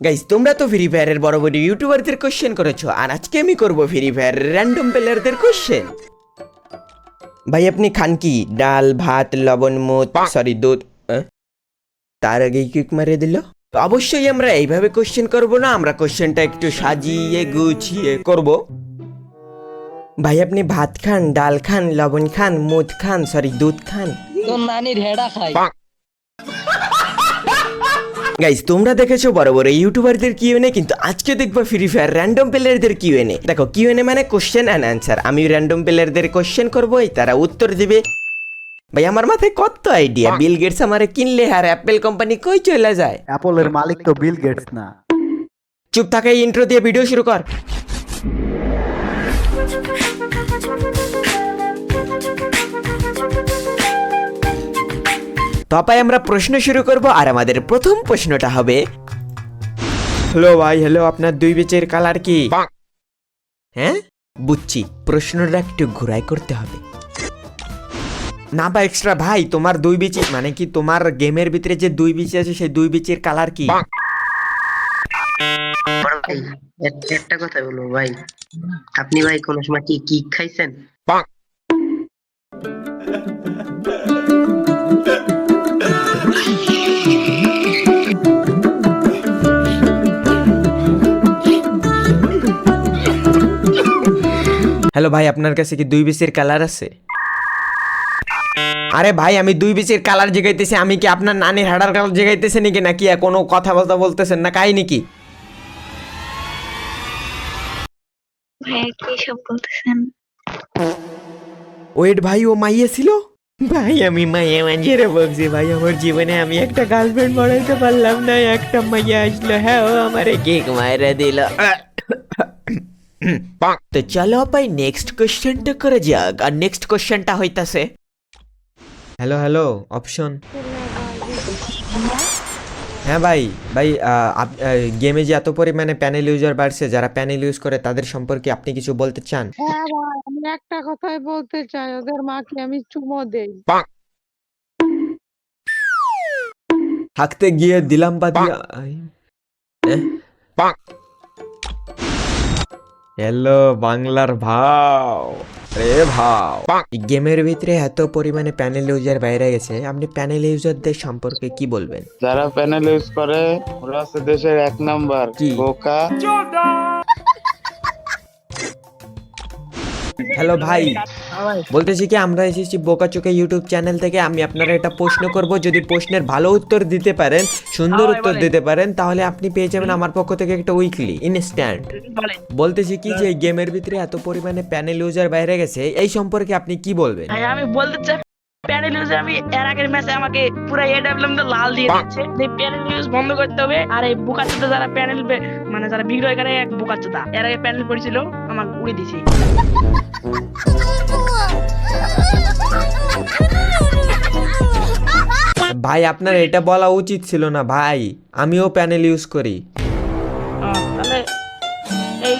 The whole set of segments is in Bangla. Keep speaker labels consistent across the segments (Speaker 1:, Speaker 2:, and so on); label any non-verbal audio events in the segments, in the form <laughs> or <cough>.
Speaker 1: গাইস তোমরা তো ফ্রি ফায়ারের বড় বড় ইউটিউবারদের কোশ্চেন করেছ আর আজকে আমি করব ফ্রি ফায়ার র্যান্ডম প্লেয়ারদের কোশ্চেন ভাই আপনি খান কি? ডাল ভাত লবণ মুদ সরি দুধ? তার আগেই কিক মারে দিল। তো অবশ্যই আমরা এইভাবে কোশ্চেন করব না আমরা কোশ্চেনটা একটু সাজিয়ে গুছিয়ে করব। ভাই আপনি ভাত খান ডাল খান লবণ খান মুদ খান সরি দুধ খান।
Speaker 2: তোর নানির হেডা খাই
Speaker 1: গাইস তোমরা দেখেছ বড় বড় ইউটিউবারদের কিউএনএ কিন্তু আজকে দেখব ফ্রি ফায়ার র্যান্ডম প্লেয়ারদের কিউএনএ দেখো কিউএনএ মানে কোশ্চেন অ্যান্ড অ্যান্সার আমি র্যান্ডম প্লেয়ারদের কোশ্চেন করব তারা উত্তর দিবে। ভাই আমার মাথায় কত আইডিয়া বিল গেটস আমারে কিনলে আর অ্যাপেল কোম্পানি কই চলে যায়?
Speaker 3: অ্যাপলের মালিক তো বিল গেটস না।
Speaker 1: চুপ থাকে ইন্ট্রো দিয়ে ভিডিও শুরু কর। তপায় আমরা প্রশ্ন শুরু করব আর আমাদের প্রথম প্রশ্নটা হবে। হ্যালো ভাই হ্যালো আপনার দুই বেচের কালার কি? হ্যাঁ? বুঝছি প্রশ্নটা একটু ঘুরাই করতে হবে। না বা এক্সট্রা ভাই তোমার দুই বিচি মানে কি তোমার গেমের ভিতরে যে দুই বিচি আছে সেই দুই বিচির কালার কি?
Speaker 4: একটা কথা বলব ভাই। আপনি ভাই কোনো সময় কি কি খাইছেন?
Speaker 1: হ্যালো ভাই আপনার কাছে কি দুই বিচের কালার আছে? আরে ভাই আমি দুই বিচের কালার জেগাইতেছি আমি কি আপনার নানির হাডার কালার জেগাইতেছে নাকি? নাকি আর কোনো কথা বলতে বলতেছেন না? কাই নাকি
Speaker 5: ভাইয়া কি সব বলতেছেন?
Speaker 1: ওয়েট ভাই ও মাইয়া ছিল? ভাই আমি মায়া মাঞ্জেরে বলছি ভাই। আমার জীবনে আমি একটা গার্লফ্রেন্ড বানাইতে পারলাম না একটা মাইয়া আসলো। হ্যাঁ ও আমারে কেক মাইরা দিল। তো চলো ভাই নেক্সট কোশ্চেনটা করে যাক। আর নেক্সট কোশ্চেনটা হইতাছে। হ্যালো হ্যালো অপশন হ্যাঁ ভাই ভাই গেমে যে এত পরিমাণে প্যানেল ইউজার বাড়ছে যারা প্যানেল ইউজ করে তাদের সম্পর্কে আপনি কিছু বলতে চান?
Speaker 6: হ্যাঁ ভাই আমি একটা কথাই বলতে চাই ওদের মাকে আমি চুমো দেই।
Speaker 1: থাকতে গিয়ে দিলাম বা দিয়া হ্যালো বাংলার ভাও। রে ভাও। এই গেমের ভিতরে এত পরিমাণে প্যানেল ইউজার বাইরে গেছে আপনি প্যানেল ইউজারদের সম্পর্কে কি বলবেন?
Speaker 7: যারা প্যানেল ইউজ করে ওরা হচ্ছে দেশের এক নাম্বার
Speaker 1: কি?
Speaker 7: বোকা।
Speaker 1: হ্যালো ভাই বলতেছি কি আমরা এসেছি বোকা চোখে ইউটিউব চ্যানেল থেকে। আমি আপনারা একটা প্রশ্ন করব যদি প্রশ্নের ভালো উত্তর দিতে পারেন সুন্দর উত্তর দিতে পারেন তাহলে আপনি পেয়ে যাবেন আমার পক্ষ থেকে একটা উইকলি ইনস্ট্যান্ট বলতেছি কি যে গেমের ভিতরে এত পরিমাণে প্যানেল ইউজার বাইরে গেছে এই সম্পর্কে আপনি কি বলবেন?
Speaker 2: আমি বলতে চাই প্যানেল ইউজ আমি এর আগের ম্যাচে আমাকে পুরো তো লাল দিয়ে দিচ্ছে। এই প্যানেল ইউজ বন্ধ করতে হবে। আর এই বোকাচোদা যারা প্যানেল মানে যারা বিক্রয় করে এক বোকাচোদা এর আগে প্যানেল পড়েছিল আমাকে উড়ে দিছি
Speaker 1: ভাই আপনার এটা বলা উচিত ছিল না ভাই। আমিও প্যানেল ইউজ করি।
Speaker 2: তাহলে এই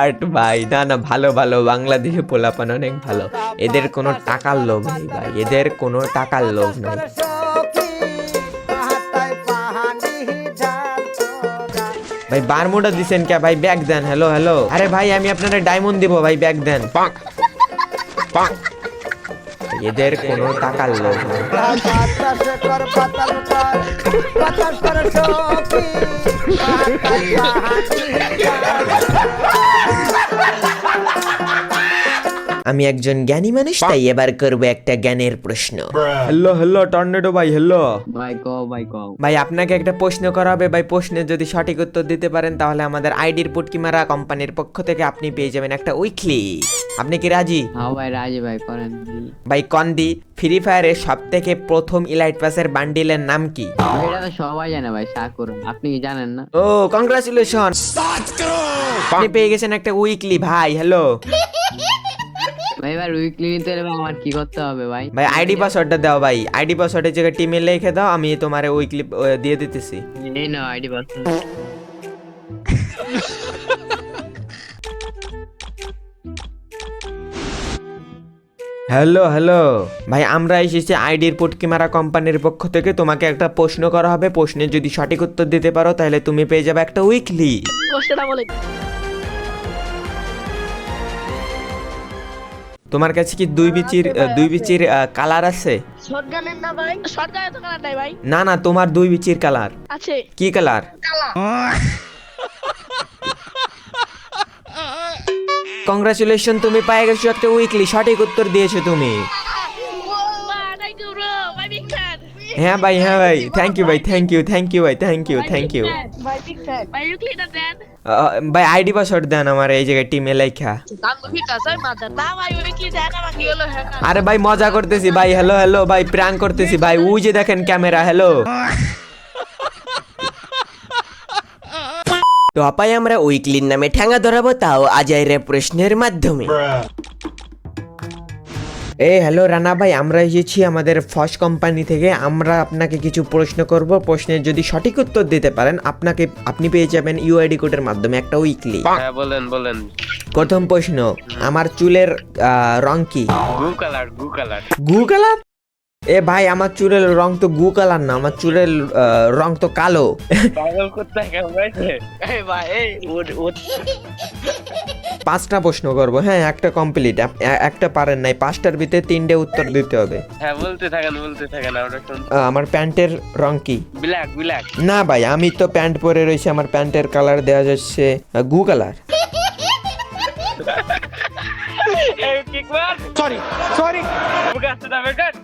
Speaker 1: আর্ট ভাই না না ভালো ভালো বাংলাদেশে পোলাপান অনেক ভালো। এদের কোনো টাকার লোভ নেই ভাই এদের কোনো টাকার লোভ নেই। ভাই বারমুডা দিছেন কে? ভাই ব্যাগ দেন হ্যালো হ্যালো আরে ভাই আমি আপনারা ডায়মন্ড দিব ভাই ব্যাগ দেন। এদের কোনো টাকার লোভ নেই। আমি একজন জ্ঞানী মানুষ তাই এবার করব একটা জ্ঞানের প্রশ্ন। হ্যালো হ্যালো টর্নেডো ভাই হ্যালো।
Speaker 8: ভাই কও ভাই কও।
Speaker 1: ভাই আপনাকে একটা প্রশ্ন করা হবে। ভাই প্রশ্নের যদি সঠিক উত্তর দিতে পারেন তাহলে আমাদের আইডির পুটকিমারা কোম্পানির পক্ষ থেকে আপনি পেয়ে যাবেন একটা উইকলি। আপনি কি রাজি?
Speaker 8: হ্যাঁ ভাই রাজি ভাই করেন।
Speaker 1: ভাই কন্দি ফ্রি ফায়ারের সব থেকে প্রথম ইলাইট পাসের বান্ডিলের নাম কি?
Speaker 8: ভাই, এটা তো সবাই জানে ভাই সাকুর। আপনি কি জানেন না?
Speaker 1: ও কংগ্রাচুলেশন। আপনি পেয়ে গেছেন একটা উইকলি ভাই হ্যালো। <laughs>
Speaker 8: ভাই এবার উইকলি নিতে হলে আমার কি করতে হবে ভাই?
Speaker 1: ভাই আইডি পাসওয়ার্ডটা দাও ভাই। আইডি পাসওয়ার্ডের জায়গায় টিমে লিখে দাও আমি তোমার উইকলি দিয়ে দিতেছি।
Speaker 8: এই নাও আইডি
Speaker 1: হ্যালো হ্যালো ভাই আমরা এসেছি আইডির পুটকিমারা কোম্পানির পক্ষ থেকে। তোমাকে একটা প্রশ্ন করা হবে। প্রশ্নের যদি সঠিক উত্তর দিতে পারো তাহলে তুমি পেয়ে যাবে একটা উইকলি
Speaker 2: কোশ্চেনটা বলে
Speaker 1: তোমার কাছে কি দুই বিচির দুই বিচির কালার আছে?
Speaker 2: না ভাই? শর্টগানে তো কালার নাই ভাই।
Speaker 1: না না তোমার দুই বিচির কালার।
Speaker 2: আছে।
Speaker 1: কি কালার? কংগ্রাচুলেশন তুমি পেয়ে গেছো একটা উইকলি সঠিক উত্তর দিয়েছ তুমি। হ্যাঁ ভাই হ্যাঁ ভাই। থ্যাংক ইউ ভাই থ্যাংক ইউ থ্যাংক ইউ ভাই থ্যাংক ইউ থ্যাংক ইউ ভাই আইডি পাসওয়ার্ড দেন আমার এই জায়গায় টিমে লেখা।
Speaker 2: হলো হ্যাঁ
Speaker 1: আরে ভাই মজা করতেছি ভাই হ্যালো হ্যালো ভাই প্র্যাঙ্ক করতেছি ভাই ওই যে দেখেন ক্যামেরা হ্যালো তো আপাই আমরা উইকলির নামে ঠ্যাঙ্গা ধরাবো তাও আজাইরে প্রশ্নের মাধ্যমে। এ হ্যালো রানা ভাই আমরা এসেছি আমাদের ফস কোম্পানি থেকে। আমরা আপনাকে কিছু প্রশ্ন করব। প্রশ্নের যদি সঠিক উত্তর দিতে পারেন আপনাকে আপনি পেয়ে যাবেন ইউআইডি কোডের মাধ্যমে একটা উইকলি
Speaker 9: হ্যাঁ বলেন বলেন।
Speaker 1: প্রথম প্রশ্ন আমার চুলের রং কি?
Speaker 9: গু কালার গু কালার
Speaker 1: গু কালার এ ভাই আমার চুলের রং তো গু কালার না আমার চুলের রং তো কালো। পাঁচটা প্রশ্ন করব হ্যাঁ একটা কমপ্লিট একটা পারেন নাই পাঁচটার ভিতরে তিনটে উত্তর দিতে হবে।
Speaker 9: হ্যাঁ বলতে থাকেন বলতে থাকেন আমরা
Speaker 1: প্যান্টের রং কি?
Speaker 9: ব্ল্যাক ব্ল্যাক
Speaker 1: না ভাই আমি তো প্যান্ট পরে রয়েছি আমার প্যান্টের কালার দেওয়া যাচ্ছে গু কালার। <laughs>
Speaker 9: সরি সরি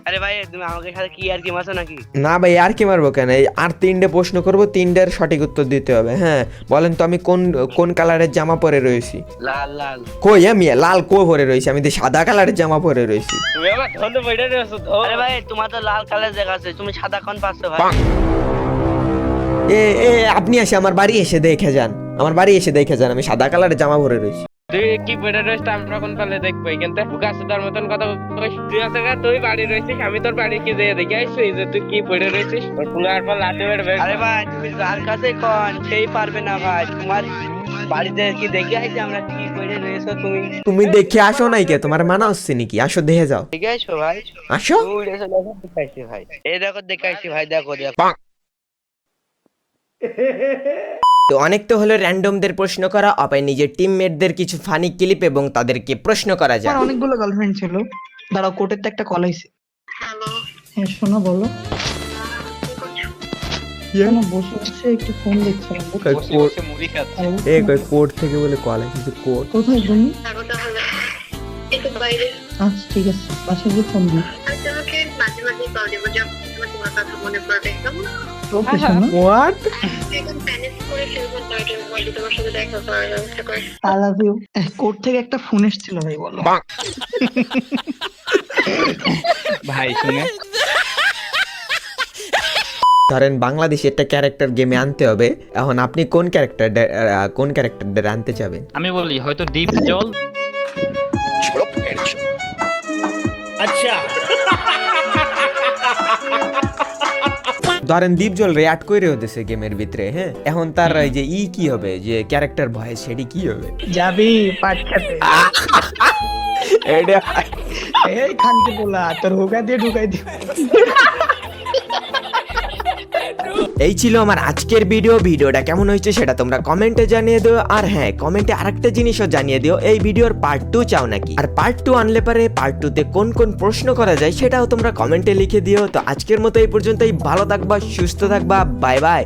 Speaker 9: আরে ভাই তুমি আমাকে সাথে কি আর কি মাসো নাকি?
Speaker 1: না ভাই আর কি মারবো কেন? আর তিনটে প্রশ্ন করব তিনটের সঠিক উত্তর দিতে হবে হ্যাঁ? বলেন তো আমি কোন কোন কালারের জামা পরে রয়েছি?
Speaker 9: লাল লাল।
Speaker 1: কই আমি লাল কো পরে রয়েছি? আমি তো সাদা কালারের জামা পরে রয়েছি।
Speaker 9: তুমি আমার বইটা রয়েছো আরে ভাই তোমার তো লাল কালার জায়গা আছে তুমি সাদা কোন পাচ্ছো ভাই?
Speaker 1: এ এ আপনি এসে আমার বাড়ি এসে দেখে যান। আমার বাড়ি এসে দেখে যান আমি সাদা কালারের জামা পরে রয়েছি।
Speaker 9: তুই কি বইটা রয়েছিস আমরা কোন পালে দেখব? কিন্তু বুকাতে তার মতন কথা। তুই আছে গা তুই বাড়ি রয়েছিস আমি তোর বাড়ি কি যেয়ে দেখে আইসি যে তুই কি বইটা রয়েছিস? ওর পর লাঠি
Speaker 10: আরে ভাই তুমি যার কাছে কন সেই পারবে না ভাই। তোমার বাড়িতে কি দেখে আইছি আমরা? কি করে রয়েছো তুমি?
Speaker 1: তুমি দেখে আসো নাই কে? তোমার মানা হচ্ছে নাকি? আসো দেখে যাও।
Speaker 10: দেখে আইছো ভাই।
Speaker 1: আসো।
Speaker 10: দেখো ভাই। এই দেখো দেখাইছি ভাই দেখো দেখো।
Speaker 1: তো অনেক তো হলো র্যান্ডমদের প্রশ্ন করা অপায় নিজের টিমমেটদের কিছু ফানি ক্লিপ এবং তাদেরকে প্রশ্ন করা যায়
Speaker 11: আমার অনেকগুলো গার্লফ্রেন্ড ছিল। দাঁড়াও কোর্টের তো একটা কল আইছে।
Speaker 5: হ্যালো
Speaker 11: হ্যাঁ শোনো বলো।
Speaker 5: কি
Speaker 11: বসে বসে একটু ফোন দেখছিলাম।
Speaker 1: এ কই কোর্ট থেকে বলে কল কোর্ট
Speaker 11: কোথায় তুমি? আচ্ছা ঠিক আছে। বাসায় গিয়ে ফোন দিই।
Speaker 5: আমি তোমাকে মাঝে মাঝে কল দেবো যখন তোমার কথা মনে পড়বে।
Speaker 11: ওকে শোনো
Speaker 1: what
Speaker 11: I love you court থেকে একটা ফোন এসেছিল ভাই বলো।
Speaker 10: ভাই শুনে?
Speaker 1: ধরেন বাংলাদেশে একটা ক্যারেক্টার গেমে আনতে হবে এখন আপনি কোন ক্যারেক্টার কোন ক্যারেক্টারদের আনতে চাবেন
Speaker 10: আমি বলি হয়তো ডিপ জল
Speaker 1: ধরেন দীপজল রে অ্যাড করে হতেছে গেমের ভিতরে হ্যাঁ? এখন তার এই যে ই কি হবে? যে ক্যারেক্টার ভয়েস সেটি কি হবে?
Speaker 11: যাবি পাট খেতে। <laughs> এই খানকে বলা তোর হুকা দিয়ে ঢুকাই দিও <laughs>
Speaker 1: এই ছিল আমার আজকের ভিডিও ভিডিওটা কেমন হয়েছে সেটা তোমরা কমেন্টে জানিয়ে দিও। আর হ্যাঁ কমেন্টে আরেকটা জিনিসও জানিয়ে দিও। এই ভিডিওর পার্ট টু চাও নাকি? আর পার্ট টু আনলে পারে পার্ট টু তে কোন কোন প্রশ্ন করা যায় সেটাও তোমরা কমেন্টে লিখে দিও। তো আজকের মতো এই পর্যন্তই। ভালো থাকবা, সুস্থ থাকবা। Bye bye